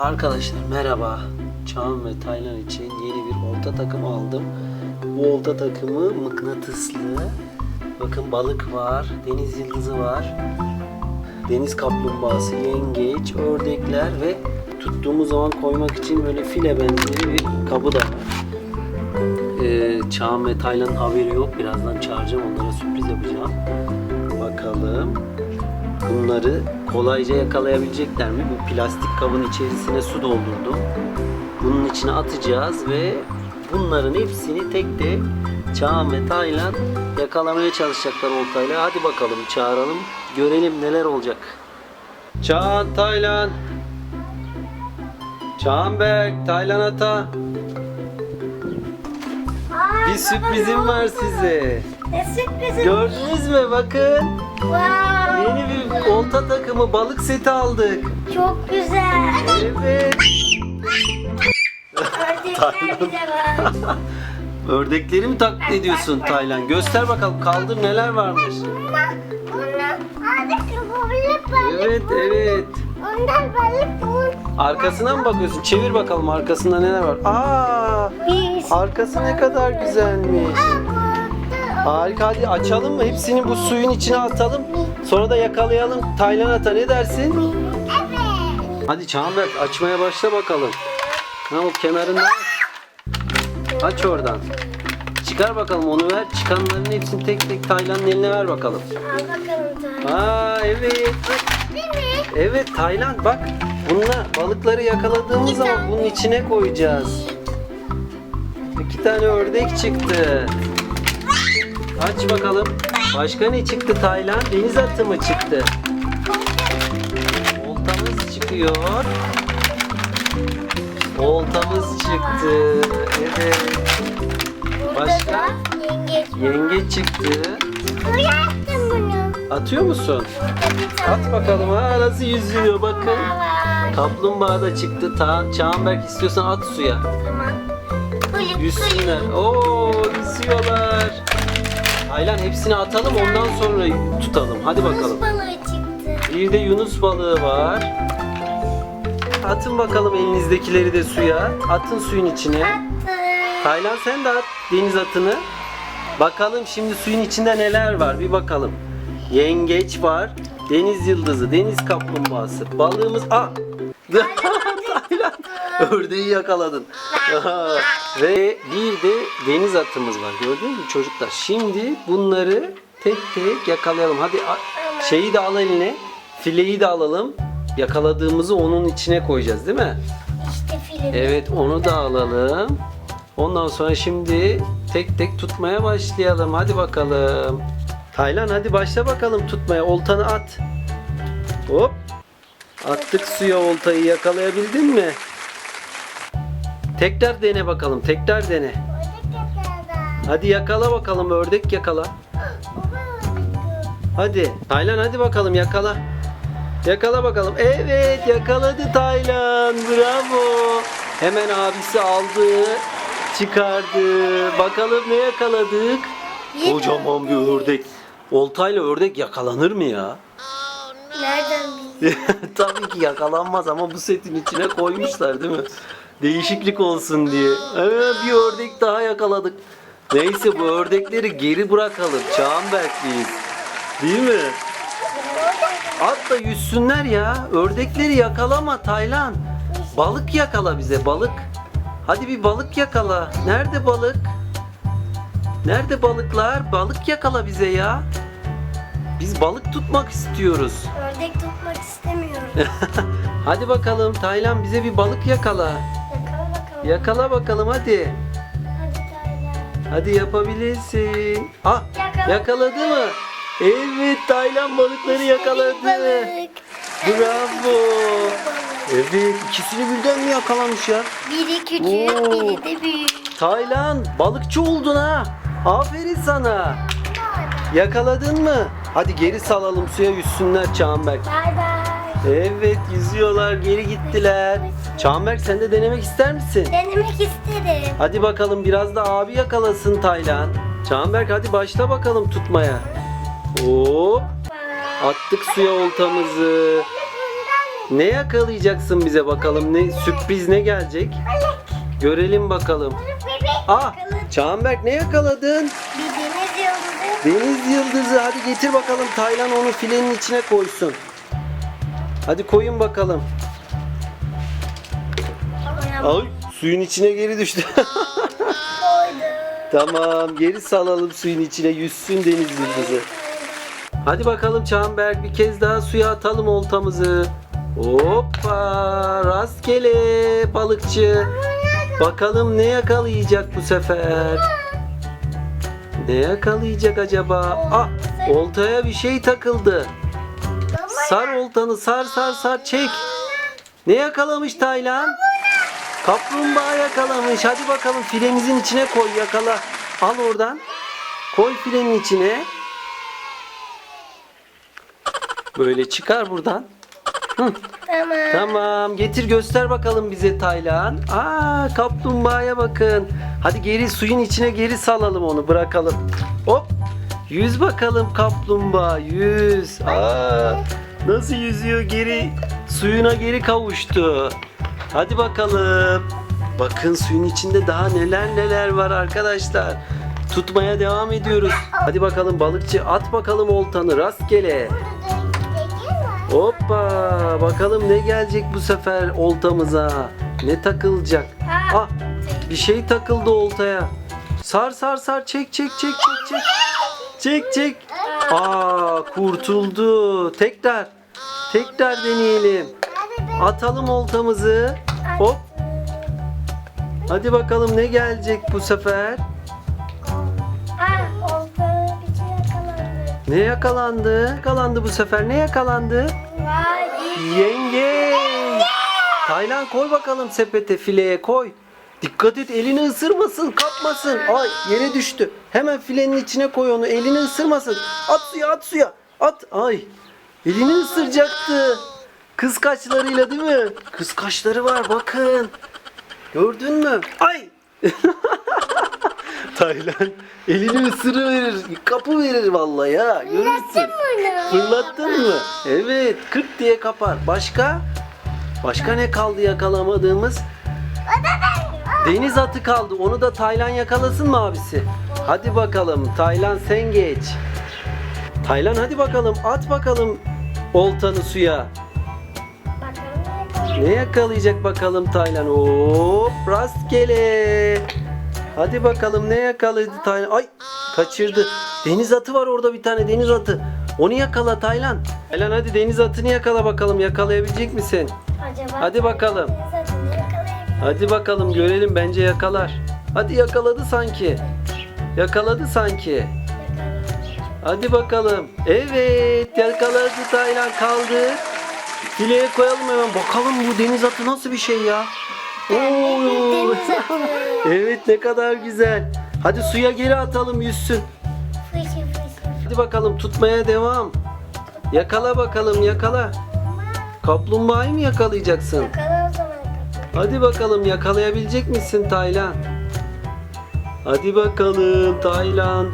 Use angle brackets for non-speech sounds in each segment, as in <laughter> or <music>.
Arkadaşlar merhaba. Çağan ve Taylan için yeni bir olta takımı aldım. Bu olta takımı mıknatıslı. Bakın balık var, deniz yıldızı var. Deniz kaplumbağası, yengeç, ördekler ve tuttuğumuz zaman koymak için böyle file benzeri bir kabı da var. Ee, Çağan ve Taylan'ın haberi yok. Birazdan çağıracağım onlara sürpriz yapacağım. Bakalım bunları kolayca yakalayabilecekler mi? Bu plastik kabın içerisine su doldurdum. Bunun içine atacağız ve bunların hepsini tek tek Çağan ve Taylan yakalamaya çalışacaklar oltayla. Hadi bakalım çağıralım. Görelim neler olacak. Çağan, Taylan. Çağan Berk, Taylan Ata. Bir sürprizim var size. Ne sürprizi? Gördünüz mü? Bakın. Wow. Yeni bir olta takımı balık seti aldık. Çok güzel. Evet. Ördekler bile var. <laughs> Ördekleri mi taklit ediyorsun Taylan? Göster bakalım kaldır neler varmış. Bunlar, bunlar. Abi balık balık. Evet evet. Onlar balık balık. Arkasına mı bakıyorsun? Çevir bakalım arkasında neler var. Aa! Arkası ne kadar güzelmiş. Harika hadi açalım mı? Hepsini bu suyun içine atalım. Sonra da yakalayalım. Taylan ata ne dersin? Evet. Hadi Çağanberk açmaya başla bakalım. Ha o kenarında. Aç oradan. Çıkar bakalım onu ver. Çıkanların hepsini tek tek Taylan'ın eline ver bakalım. Al bakalım Taylan. Aa evet. Değil mi? Evet Taylan bak. Bununla balıkları yakaladığımız zaman bunun içine koyacağız. İki tane ördek çıktı. Aç bakalım. Başka ne çıktı Taylan? Deniz atı mı çıktı? Oltamız çıkıyor. Oltamız çıktı. Evet. Başka? yengeç çıktı. Attım bunu. Atıyor musun? At bakalım. Ha nasıl yüzüyor bakın. Kaplumbağa da çıktı. Ta Çağanberk istiyorsan at suya. Yüzsünler. Oo yüzüyorlar. Taylan hepsini atalım ondan sonra tutalım. Hadi bakalım. Yunus balığı çıktı. Bir de yunus balığı var. Atın bakalım elinizdekileri de suya. Atın suyun içine. Attım. Taylan sen de at deniz atını. Bakalım şimdi suyun içinde neler var bir bakalım. Yengeç var. Deniz yıldızı, deniz kaplumbağası, balığımız... Aa! Taylan <laughs> ördeği yakaladın. <laughs> Ve bir de deniz atımız var. Gördünüz mü çocuklar? Şimdi bunları tek tek yakalayalım. Hadi şeyi de al eline. Fileyi de alalım. Yakaladığımızı onun içine koyacağız değil mi? İşte film. Evet onu da alalım. Ondan sonra şimdi tek tek tutmaya başlayalım. Hadi bakalım. Taylan hadi başla bakalım tutmaya. Oltanı at. Hop. Attık suya oltayı yakalayabildin mi? Tekrar dene bakalım. Tekrar dene. Hadi yakala bakalım ördek yakala. Hadi. Taylan hadi bakalım yakala. Yakala bakalım. Evet yakaladı Taylan. Bravo. Hemen abisi aldı. Çıkardı. Bakalım ne yakaladık? Kocaman bir ördek. Oltayla ördek yakalanır mı ya? Nereden? <laughs> Tabii ki yakalanmaz ama bu setin içine koymuşlar değil mi? Değişiklik olsun diye. Evet, bir ördek daha yakaladık. Neyse bu ördekleri geri bırakalım. Çağanberkliyiz. Değil mi? At da yüzsünler ya. Ördekleri yakalama Taylan. Balık yakala bize balık. Hadi bir balık yakala. Nerede balık? Nerede balıklar? Balık yakala bize ya. Biz balık tutmak istiyoruz. Ördek tutmak istemiyorum. <laughs> Hadi bakalım Taylan bize bir balık yakala. Yakala bakalım. Yakala bakalım hadi. Hadi Taylan. Hadi yapabilirsin. Ah Yakaladı. yakaladı mı? Evet Taylan balıkları yakaladı. Balık. Bravo. Evet ikisini birden mi yakalamış ya? Biri küçük, Oo. biri de büyük. Taylan balıkçı oldun ha. Aferin sana. Yakaladın mı? Hadi geri salalım suya yüzsünler Çağanberk. Bay bay. Evet yüzüyorlar geri gittiler. Çağanberk sen de denemek ister misin? Denemek isterim. Hadi bakalım biraz da abi yakalasın Taylan. Çağanberk hadi başla bakalım tutmaya. Hop attık suya oltamızı. Ne yakalayacaksın bize bakalım? Ne sürpriz ne gelecek? Görelim bakalım. Ah. Çağanberk ne yakaladın? Bir deniz yıldızı. Hadi getir bakalım. Taylan onu filenin içine koysun. Hadi koyun bakalım. Ay, suyun içine geri düştü. <laughs> tamam, geri salalım suyun içine. Yüzsün deniz yıldızı. Hadi bakalım Çağanberk bir kez daha suya atalım oltamızı. Hoppa rastgele balıkçı. Bakalım ne yakalayacak bu sefer? Ne yakalayacak acaba? Ah oltaya bir şey takıldı. Sar oltanı sar sar sar çek. Ne yakalamış Taylan? Kaplumbağa yakalamış. Hadi bakalım filemizin içine koy yakala. Al oradan. Koy filenin içine. Böyle çıkar buradan. Hı, Tamam. tamam getir göster bakalım bize Taylan. Aa kaplumbağaya bakın. Hadi geri suyun içine geri salalım onu bırakalım. Hop. Yüz bakalım kaplumbağa yüz. Aa, nasıl yüzüyor geri suyuna geri kavuştu. Hadi bakalım. Bakın suyun içinde daha neler neler var arkadaşlar. Tutmaya devam ediyoruz. Hadi bakalım balıkçı at bakalım oltanı rastgele. Hoppa bakalım ne gelecek bu sefer oltamıza. Ne takılacak? Ah bir şey takıldı oltaya. Sar sar sar çek çek çek çek çek. Çek çek. Aa kurtuldu. Tekrar. Tekrar deneyelim. Atalım oltamızı. Hop. Hadi bakalım ne gelecek bu sefer? Ne yakalandı? Yakalandı bu sefer. Ne yakalandı? Vay. Yengeç. Taylan koy bakalım sepete fileye koy. Dikkat et elini ısırmasın kapmasın. Ay yere düştü. Hemen filenin içine koy onu elini ısırmasın. At suya at suya. At. Ay elini ısıracaktı. Kız kaşlarıyla değil mi? Kız kaşları var bakın. Gördün mü? Ay. <laughs> Taylan elini ısırıverir. Kapı verir vallahi ya. Görürsün. Fırlattın mı? Evet 40 diye kapar. Başka? Başka ne kaldı yakalamadığımız? Deniz atı kaldı. Onu da Taylan yakalasın mı abisi? Hadi bakalım Taylan sen geç. Taylan hadi bakalım at bakalım oltanı suya. Ne yakalayacak bakalım Taylan? Hop rastgele. Hadi bakalım ne yakaladı Taylan? Ay kaçırdı. Deniz atı var orada bir tane deniz atı. Onu yakala Taylan. Taylan hadi deniz atını yakala bakalım. Yakalayabilecek misin? Acaba Hadi bakalım. deniz yakalayabilir Hadi bakalım görelim bence yakalar. Hadi yakaladı sanki. Yakaladı sanki. Hadi bakalım. Evet yakaladı Taylan kaldı. Fileye koyalım hemen. Bakalım bu deniz atı nasıl bir şey ya. Oo. <laughs> evet ne kadar güzel. Hadi suya geri atalım yüzsün. Hadi bakalım tutmaya devam. Yakala bakalım yakala. Kaplumbağayı mı yakalayacaksın? Yakala. Hadi bakalım yakalayabilecek misin Taylan? Hadi bakalım Taylan.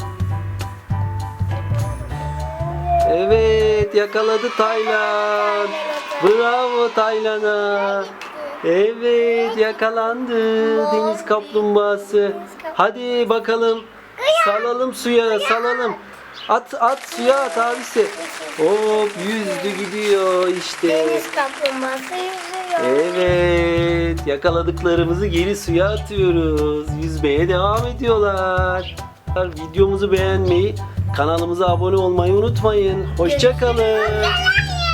Evet yakaladı Taylan. Bravo Taylan'a. Evet yakalandı deniz kaplumbağası. Hadi bakalım salalım suya salalım. At at suya at abisi. Hop yüzdü gidiyor işte. Deniz kaplumbağası yüzüyor. Evet, yakaladıklarımızı geri suya atıyoruz. Yüzmeye devam ediyorlar. Videomuzu beğenmeyi, kanalımıza abone olmayı unutmayın. Hoşça kalın. Yalan